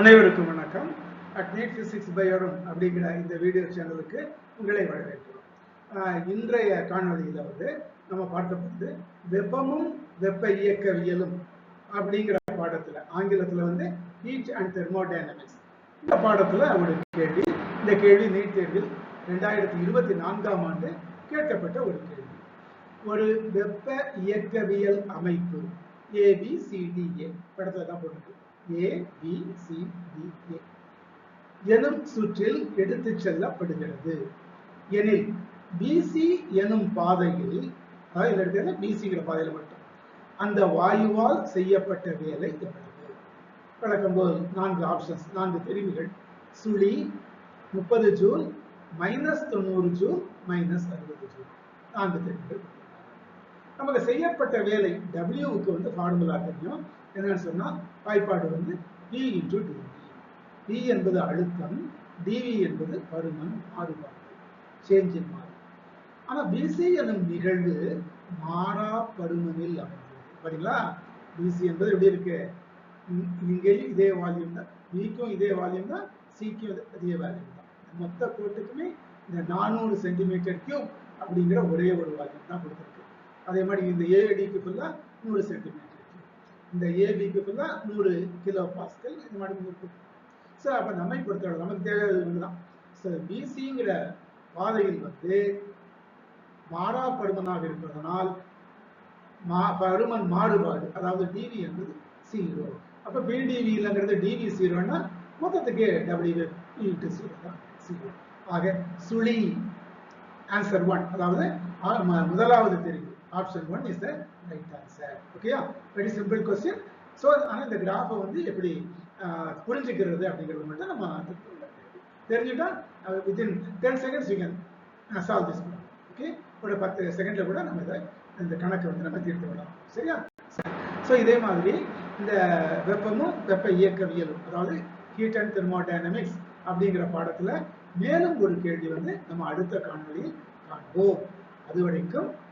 அனைவருக்கும் வணக்கம். At physics பயோரம் அப்படிங்கிற இந்த வீடியோ சேனலுக்கு உங்களை வரவேற்கிறோம். இன்றைய காணொலியில் வந்து நம்ம பார்க்க வெப்பமும் வெப்ப இயக்கவியலும் அப்படிங்கிற பாடத்தில் ஆங்கிலத்தில் வந்து ஹீட் அண்ட் தெர்மோடைனமிக்ஸ் இந்த பாடத்தில் ஒரு கேள்வி இந்த கேள்வி நீட் தேர்வில் ரெண்டாயிரத்தி இருபத்தி நான்காம் ஆண்டு கேட்கப்பட்ட ஒரு கேள்வி. ஒரு வெப்ப இயக்கவியல் அமைப்பு ஏபிசிடிஏ படத்தில் தான் போட்டுருக்கு. ஏபிசிடிஏ e எனும் சுற்றில் எடுத்துச் செல்லப்படுகிறது. எனில் பிசி எனும் பாதையில் அதாவது இருக்கிறது பிசிங்கிற பாதையில் மட்டும் அந்த வாயுவால் செய்யப்பட்ட வேலை எவ்வளவு வழக்கம் போல் நான்கு ஆப்ஷன்ஸ் நான்கு தெரிவுகள். சுழி முப்பது ஜூல் மைனஸ் தொண்ணூறு ஜூல் மைனஸ் அறுபது ஜூல். நான்கு தெரிவுகள். நமக்கு செய்யப்பட்ட வேலை டபிள்யூவுக்கு வந்து ஃபார்முலா தெரியும். என்னன்னு சொன்னால் வாய்ப்பாடு வந்து பி இன்டு டிவி பி என்பது அழுத்தம் டிவி என்பது பருமன் மாறுபாடு. சேஞ்ச் இன் மாறு. ஆனால் பிசி எனும் நிகழ்வு மாறா பருமனில் அமைந்தது. பாத்தீங்களா? பிசி என்பது எப்படி இருக்கு? இங்கேயும் இதே வால்யூம் தான். பிக்கும் இதே வால்யூம் தான். சிக்கும் இதே வால்யூம் தான். மொத்த கோட்டுக்குமே இந்த நானூறு சென்டிமீட்டர் கியூப் அப்படிங்கிற ஒரே ஒரு வால்யூம் தான் கொடுத்துருக்கு. அதே மாதிரி இந்த ஏடிக்கு ஃபுல்லாக நூறு சென்டிமீட்டர் இந்த ஏபிக்கு ஃபுல்லாக நூறு கிலோ பாஸ்கல் இந்த மாதிரி கொடுக்கும் சார் அப்போ நம்மை பொறுத்தவரை நமக்கு தேவை ஒன்று தான் சார் பிசிங்கிற பாதையில் வந்து மாறா பருமனாக இருப்பதனால் மா பருமன் மாறுபாடு அதாவது டிவி என்பது ஜீரோ அப்போ பிடிவி இல்லைங்கிறது டிவி ஜீரோன்னா மொத்தத்துக்கு டபிள்யூ இன்ட்டு ஜீரோ தான் ஜீரோ ஆக சுழி ஆன்சர் ஒன் அதாவது முதலாவது தெரியும் option one is the right answer ஓகேயா வெரி சிம்பிள் கொஸ்டின் ஸோ ஆனால் இந்த கிராஃபை வந்து எப்படி புரிஞ்சுக்கிறது அப்படிங்கிறது மட்டும் நம்ம தெரிஞ்சுட்டா within ten seconds you can solve this okay ஒரு பத்து செகண்ட்ல கூட நம்ம இதை இந்த கணக்கை வந்து நம்ம தீர்த்து விடலாம். சரியா? ஸோ இதே மாதிரி இந்த வெப்பமும் வெப்ப இயக்கவியலும் அதாவது ஹீட் அண்ட் தெர்மோடைனமிக்ஸ் அப்படிங்கிற பாடத்தில் மேலும் ஒரு கேள்வி வந்து நம்ம அடுத்த காணொளியில் காண்போம். அது வரைக்கும்